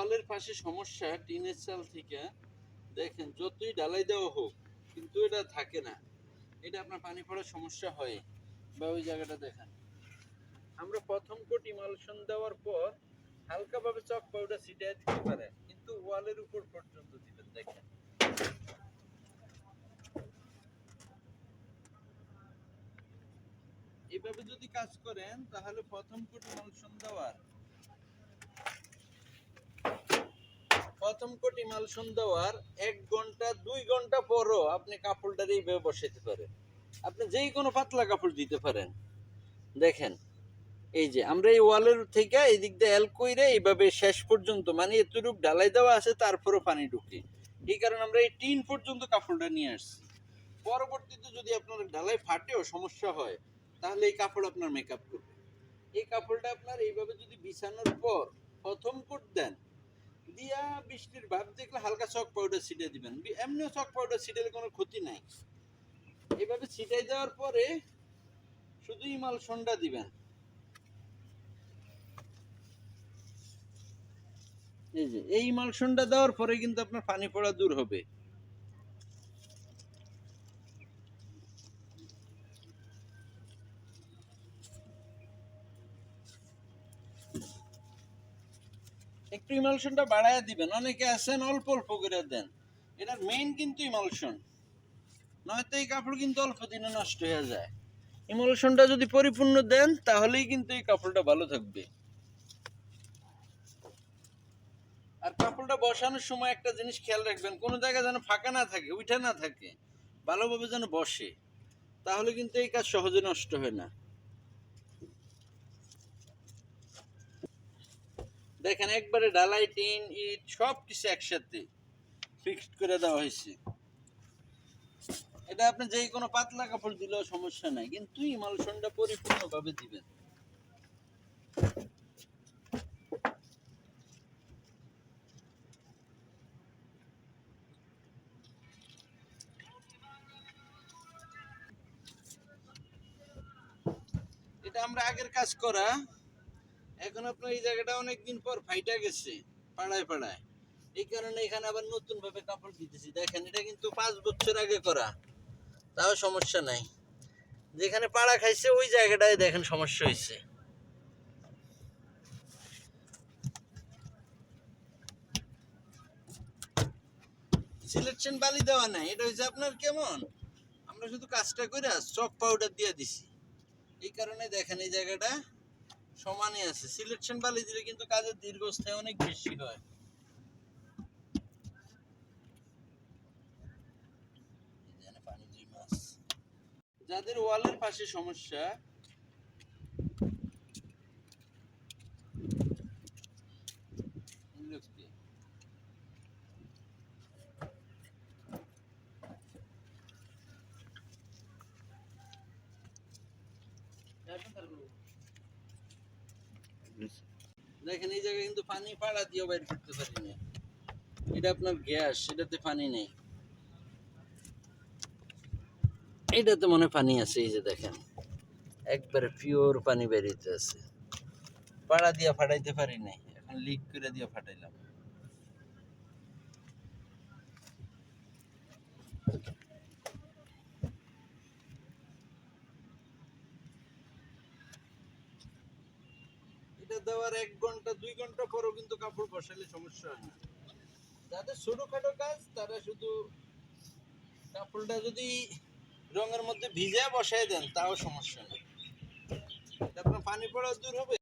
ওয়ালের পাশে সমস্যা টিনের চাল থেকে। দেখেন, যতই ঢালাই দেওয়া হোক, কিন্তু এটা থাকে না। এটা আপনার পানি পড়ার সমস্যা হয়। বা ওই জায়গাটা দেখেন। আমরা প্রথম কোট ইমালশন দেওয়ার পর হালকাভাবে চক পাউডার ছিটিয়ে দিতে পারে, কিন্তু ওয়ালের উপর পর্যন্ত দিবেন, দেখেন। এভাবে যদি কাজ করেন, তাহলে প্রথম কোট ইমালশন দেওয়ার প্রথম কোট ইমালশন দেওয়ার এক ঘণ্টা, দুই ঘণ্টা পরও আপনি কাপড়টার এইভাবে বসাইতে পারেন। আপনি যেই কোনো পাতলা কাপড় দিতে পারেন। দেখেন, এই যে আমরা এই ওয়ালের থেকে এই দিক দিয়ে এল কইরে এইভাবে শেষ পর্যন্ত মানে এতটুকু ঢালাই দেওয়া আছে, তারপরও পানি ঢুকে। এই কারণে আমরা এই টিন পর্যন্ত কাপড়টা নিয়ে আসছি। পরবর্তীতে যদি আপনার ঢালাই ফাটেও সমস্যা হয়, তাহলে এই কাপড় আপনার মেকআপ করবে। এই কাপড়টা আপনার এইভাবে যদি বিছানোর পর প্রথম কোট দেন দিয়া বৃষ্টির ভাব দেখলে হালকা চক পাউডার ছিটিয়ে দিবেন। এমনিও চক পাউডার ছিটালে কোনো ক্ষতি নাই। এইভাবে ছিটাই দেওয়ার পরে শুধু ইমাল সন্ডা দিবেন। এই যে, এই ইমালশনটা দেওয়ার পরে কিন্তু আপনার পানি পড়া দূর হবে। একটু ইমালশনটা বাড়ায় দিবেন। অনেকে আছেন, অল্প অল্প করে দেন। এটার মেইন কিন্তু ইমালশন নয়তো এই কাপড় কিন্তু অল্প দিনে নষ্ট হয়ে যায়। ইমালশনটা যদি পরিপূর্ণ দেন, তাহলেই কিন্তু এই কাপড়টা ভালো থাকবে। আর কাপড়টা বসানোর সময় একটা জিনিস খেয়াল রাখবেন, কোনো জায়গায় যেন ফাঁকা না থাকে, উঠে না থাকে, ভালোভাবে যেন বসে, তাহলে কিন্তু এই কাজ সহজে নষ্ট হয় না। দেখেন, একবারে ডালাই টিন, ইট সব কিছু একসাথে ফিক্সড করে দেওয়া হয়েছে। এটা আপনি যেই কোনো পাতলা কাপড় দিলেও সমস্যা নাই, কিন্তু ইমালশনটা পরিপূর্ণভাবে দিবেন। এটা আমরা আগের কাজ করা এখন আপনার এই জায়গাটা অনেকদিন পর ফাইটা গেছে, পাড়ায় পাড়ায়। এই কারণে এখানে আবার নতুন ভাবে কাপড় দিতেছি। দেখেন, এটা কিন্তু পাঁচ বছর আগে করা। তাও সমস্যা নাই। যেখানে পাড়া খাইছে, ওই জায়গাটায় দেখেন সমস্যা হয়েছে সিলেকশন বালি দেওয়া নাই। এটা হচ্ছে আপনার কেমন? আমরা শুধু কাজটা করে চক পাউডার দিয়ে দিছি। এই কারণে দেখেন এই জায়গাটা সমানই আছে সিলেকশন বালি দিলে কিন্তু কাজের দীর্ঘস্থায়ী অনেক বেশি হয়। যাদের ওয়ালের পাশে সমস্যা বিরক্তি। দেখেন, এই জায়গায় কিন্তু পানি পাড়া দিয়ে বাইর করতে পারি না এটা আপনার গ্যাস, এটাতে পানি নেই। এটাতে মনে পানি আছে, এই যে দেখেন। একবারে পিওর পানি বেরিয়েতে আছে। পাড়া দিয়ে ফাটাইতে পারি নাই এখন লিক করে দিয়ে ফাটাইলাম। এটা দেওয়ার এক ঘণ্টা, দুই ঘণ্টা পরও কিন্তু কাপড় বসালে সমস্যা হয় না। যাদের ছোটখাটো কাজ, তারা শুধু কাপড়টা যদি রঙের মধ্যে ভিজে বসায় দেন, তাও সমস্যা নেই। আপনার পানি পড়া দূর হবে?